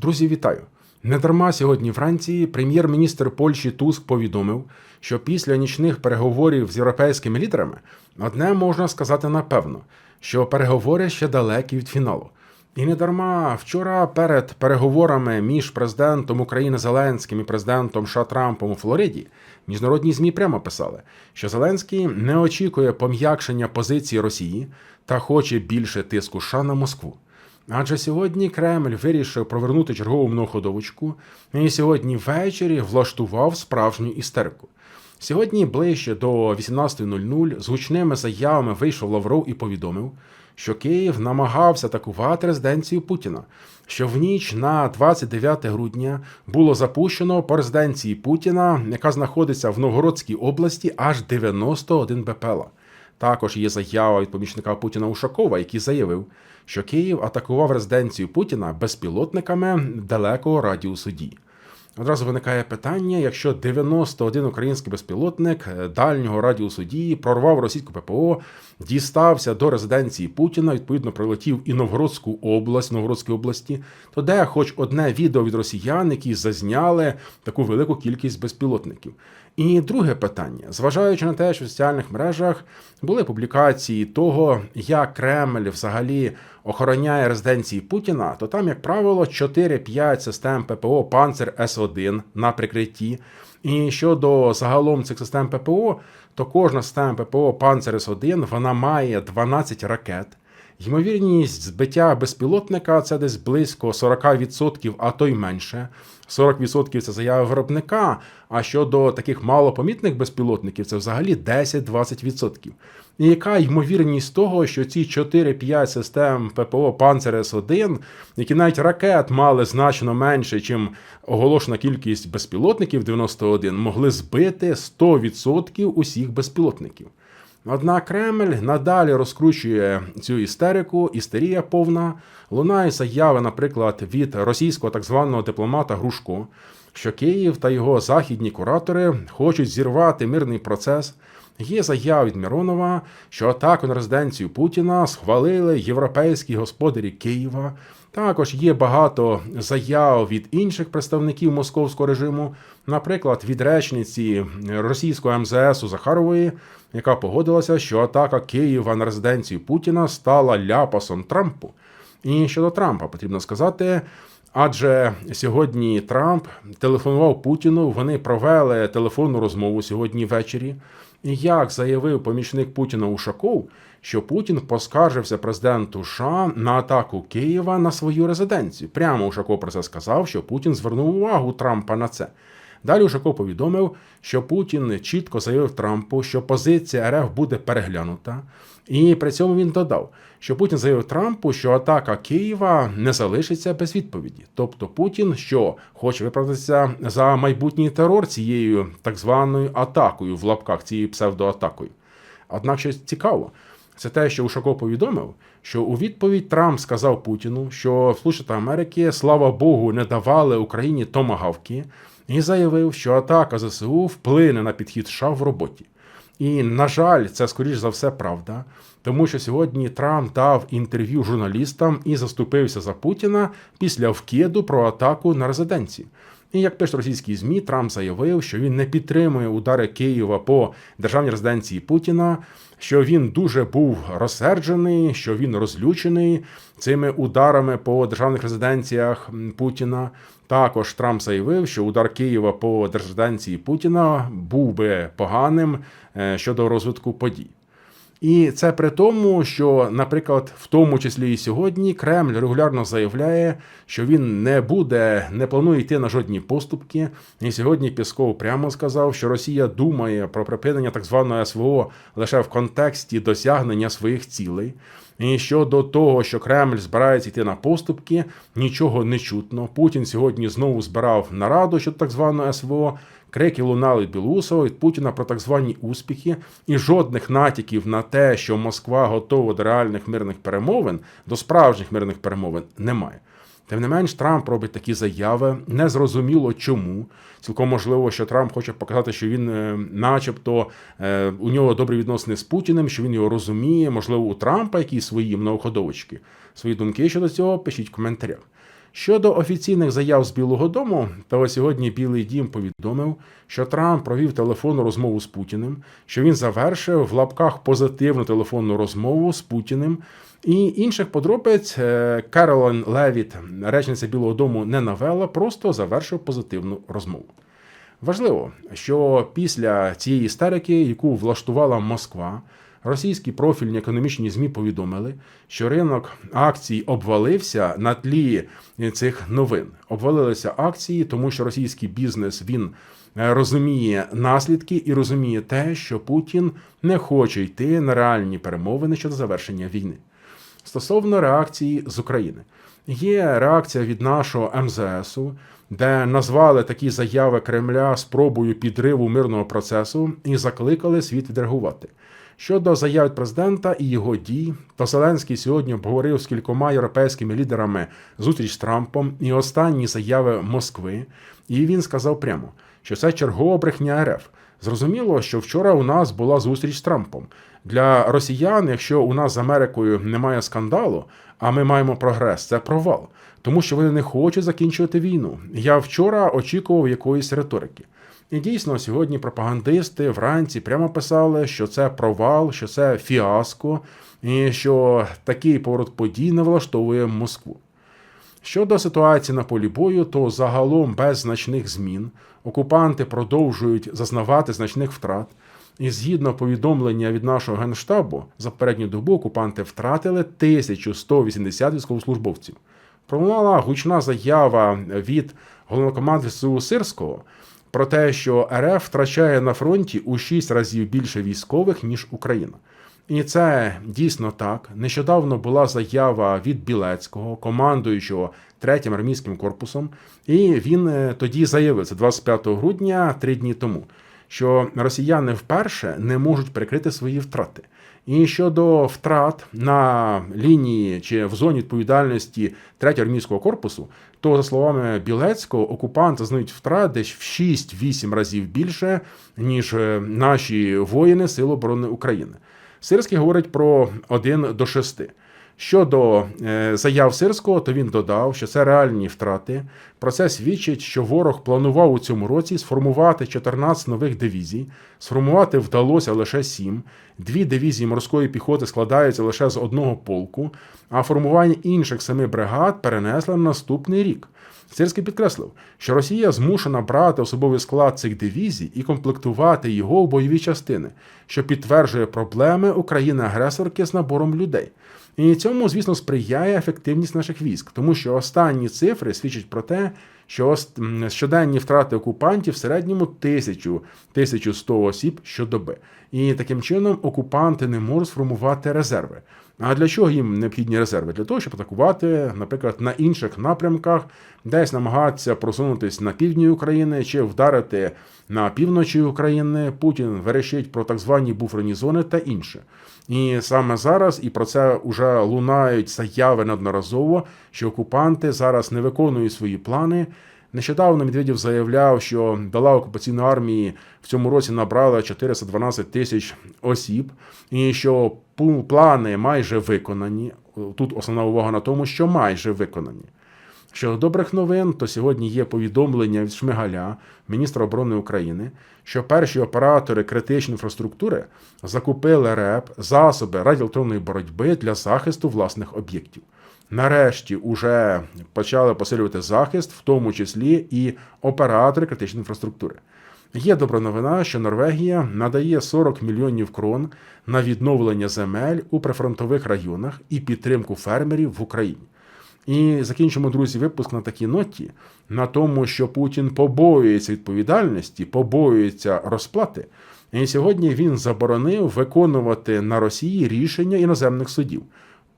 Друзі, вітаю! Недарма сьогодні Франції прем'єр-міністр Польщі Туск повідомив, що після нічних переговорів з європейськими лідерами одне можна сказати напевно, що переговори ще далекі від фіналу. І не дарма вчора перед переговорами між президентом України Зеленським і президентом США Трампом у Флориді міжнародні змі прямо писали, що Зеленський не очікує пом'якшення позиції Росії та хоче більше тиску США на Москву. Адже сьогодні Кремль вирішив провернути чергову многоходовочку і сьогодні ввечері влаштував справжню істерику. Сьогодні ближче до 18.00 з гучними заявами вийшов Лавров і повідомив, що Київ намагався атакувати резиденцію Путіна, що в ніч на 29 грудня було запущено по резиденції Путіна, яка знаходиться в Новгородській області, аж 91 БПЛА. Також є заява від помічника Путіна Ушакова, який заявив, що Київ атакував резиденцію Путіна безпілотниками далекого радіусу дій. Одразу виникає питання: якщо 91 український безпілотник дальнього радіусу дії прорвав російську ППО, дістався до резиденції Путіна, відповідно прилетів і Новгородську область, Новгородській області, то де хоч одне відео від росіян, які зазняли таку велику кількість безпілотників. І друге питання, зважаючи на те, що в соціальних мережах були публікації того, як Кремль взагалі охороняє резиденції Путіна, то там, як правило, 4-5 систем ППО Панцер С1 на прикритті. І щодо загалом цих систем ППО, то кожна система ППО Панцер С1 вона має 12 ракет. Ймовірність збиття безпілотника це десь близько 40%, а то й менше. 40% це заява виробника. А щодо таких малопомітних безпілотників, це взагалі 10-20%. І яка ймовірність того, що ці 4-5 систем ППО Панцер С1, які навіть ракет мали значно менше, чим оголошена кількість безпілотників 91, могли збити 100% усіх безпілотників. Однак Кремль надалі розкручує цю істерику, істерія повна. Лунає заяви, наприклад, від російського так званого дипломата Грушко, що Київ та його західні куратори хочуть зірвати мирний процес. Є заява від Миронова, що атаку на резиденцію Путіна схвалили європейські господарі Києва. Також є багато заяв від інших представників московського режиму, наприклад, від речниці російського МЗС Захарової, яка погодилася, що атака Києва на резиденцію Путіна стала ляпасом Трампу. І щодо Трампа потрібно сказати. Адже сьогодні Трамп телефонував Путіну. Вони провели телефонну розмову сьогодні ввечері. Як заявив помічник Путіна Ушаков, що Путін поскаржився президенту США на атаку Києва на свою резиденцію. Прямо Ушаков про це сказав, що Путін звернув увагу Трампа на це. Далі Ушаков повідомив, що Путін чітко заявив Трампу, що позиція РФ буде переглянута, і при цьому він додав, що Путін заявив Трампу, що атака Києва не залишиться без відповіді. Тобто Путін, що хоче виправдатися за майбутній терор цією так званою атакою в лапках цією псевдоатакою. Однак що цікаво. Це те, що Ушаков повідомив, що у відповідь Трамп сказав Путіну, що Сполучені Америки, слава Богу, не давали Україні томагавки, і заявив, що атака ЗСУ вплине на підхід США в роботі. І, на жаль, це скоріш за все правда, тому що сьогодні Трамп дав інтерв'ю журналістам і заступився за Путіна після вкиду про атаку на резиденції. І як пишуть російські змі, Трамп заявив, що він не підтримує удари Києва по державній резиденції Путіна, що він дуже був розсерджений, що він розлючений цими ударами по державних резиденціях Путіна. Також Трамп заявив, що удар Києва по резиденції Путіна був би поганим е, щодо розвитку подій. І це при тому, що, наприклад, в тому числі і сьогодні Кремль регулярно заявляє, що він не буде, не планує йти на жодні поступки. І сьогодні Пісков прямо сказав, що Росія думає про припинення так званого СВО лише в контексті досягнення своїх цілей. І щодо того, що Кремль збирається йти на поступки, нічого не чутно. Путін сьогодні знову збирав нараду щодо так званого СВО. Крики лунали від Білоусова від Путіна про так звані успіхи, і жодних натяків на те, що Москва готова до реальних мирних перемовин, до справжніх мирних перемовин, немає. Тим не менш, Трамп робить такі заяви. Незрозуміло чому. Цілком можливо, що Трамп хоче показати, що він, е, начебто, е, у нього добрі відносини з Путіним, що він його розуміє. Можливо, у Трампа якісь свої многоходовочки. Свої думки щодо цього пишіть в коментарях. Щодо офіційних заяв з Білого Дому, то сьогодні Білий Дім повідомив, що Трамп провів телефонну розмову з Путіним, що він завершив в лапках позитивну телефонну розмову з Путіним. І інших подробиць е, Керолін Левіт, речниця Білого Дому, не навела, просто завершив позитивну розмову. Важливо, що після цієї істерики, яку влаштувала Москва, російські профільні економічні змі повідомили, що ринок акцій обвалився на тлі цих новин. Обвалилися акції, тому що російський бізнес він е, розуміє наслідки і розуміє те, що Путін не хоче йти на реальні перемовини щодо завершення війни. Стосовно реакції з України, є реакція від нашого МЗСу, де назвали такі заяви Кремля спробою підриву мирного процесу і закликали світ відреагувати. Щодо заяв президента і його дій, то Зеленський сьогодні обговорив з кількома європейськими лідерами зустріч з Трампом і останні заяви Москви. І він сказав прямо, що це чергова брехня РФ. Зрозуміло, що вчора у нас була зустріч з Трампом. Для росіян, якщо у нас з Америкою немає скандалу, а ми маємо прогрес, це провал, тому що вони не хочуть закінчувати війну. Я вчора очікував якоїсь риторики. І дійсно, сьогодні пропагандисти вранці прямо писали, що це провал, що це фіаско, і що такий поворот подій не влаштовує Москву. Щодо ситуації на полі бою, то загалом без значних змін окупанти продовжують зазнавати значних втрат. І згідно повідомлення від нашого генштабу, за передню добу окупанти втратили 1180 військовослужбовців. Пролунала гучна заява від головнокомандуючого Сирського про те, що РФ втрачає на фронті у 6 разів більше військових ніж Україна. І це дійсно так. Нещодавно була заява від Білецького, командуючого третім армійським корпусом, і він е, тоді заявив це 25 грудня, три дні тому, що росіяни вперше не можуть прикрити свої втрати. І щодо втрат на лінії чи в зоні відповідальності третього армійського корпусу, то за словами Білецького, окупанти знають втрат десь в 6-8 разів більше ніж е, наші воїни Сил оборони України. Сирський говорить про 1 до 6. Щодо е, заяв Сирського, то він додав, що це реальні втрати. Про це свідчить, що ворог планував у цьому році сформувати 14 нових дивізій. Сформувати вдалося лише 7. Дві дивізії морської піхоти складаються лише з одного полку, а формування інших семи бригад перенесли на наступний рік. Сирський підкреслив, що Росія змушена брати особовий склад цих дивізій і комплектувати його в бойові частини, що підтверджує проблеми України-агресорки з набором людей. І цьому, звісно, сприяє ефективність наших військ, тому що останні цифри свідчать про те, що щоденні втрати окупантів в середньому тисячу 1100 осіб щодоби. І таким чином окупанти не можуть сформувати резерви. А для чого їм необхідні резерви? Для того, щоб атакувати, наприклад, на інших напрямках, десь намагатися просунутися на півдні України чи вдарити на півночі України. Путін верещить про так звані буферні зони та інше. І саме зараз, і про це вже лунають заяви неодноразово, що окупанти зараз не виконують свої плани. Нещодавно Медведєв заявляв, що дала окупаційної армії в цьому році набрала 412 тисяч осіб, і що плани майже виконані. Тут основна увага на тому, що майже виконані. Щодо добрих новин, то сьогодні є повідомлення від Шмигаля, міністра оборони України, що перші оператори критичної інфраструктури закупили РЕП, засоби радіоелектронної боротьби для захисту власних об'єктів. Нарешті вже почали посилювати захист, в тому числі і оператори критичної інфраструктури. Є добра новина, що Норвегія надає 40 мільйонів крон на відновлення земель у прифронтових районах і підтримку фермерів в Україні. І закінчимо, друзі, випуск на такій ноті, на тому, що Путін побоюється відповідальності, побоюється розплати. І сьогодні він заборонив виконувати на Росії рішення іноземних судів.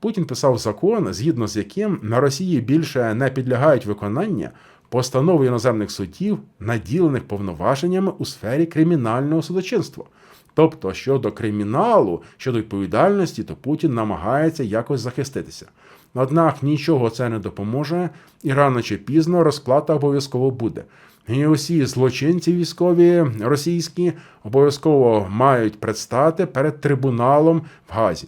Путін писав закон, згідно з яким на Росії більше не підлягають виконання постанови іноземних судів, наділених повноваженнями у сфері кримінального судочинства. Тобто щодо криміналу, щодо відповідальності, то Путін намагається якось захиститися. Однак нічого це не допоможе, і рано чи пізно розплата обов'язково буде. І усі злочинці військові російські обов'язково мають предстати перед трибуналом в Газі.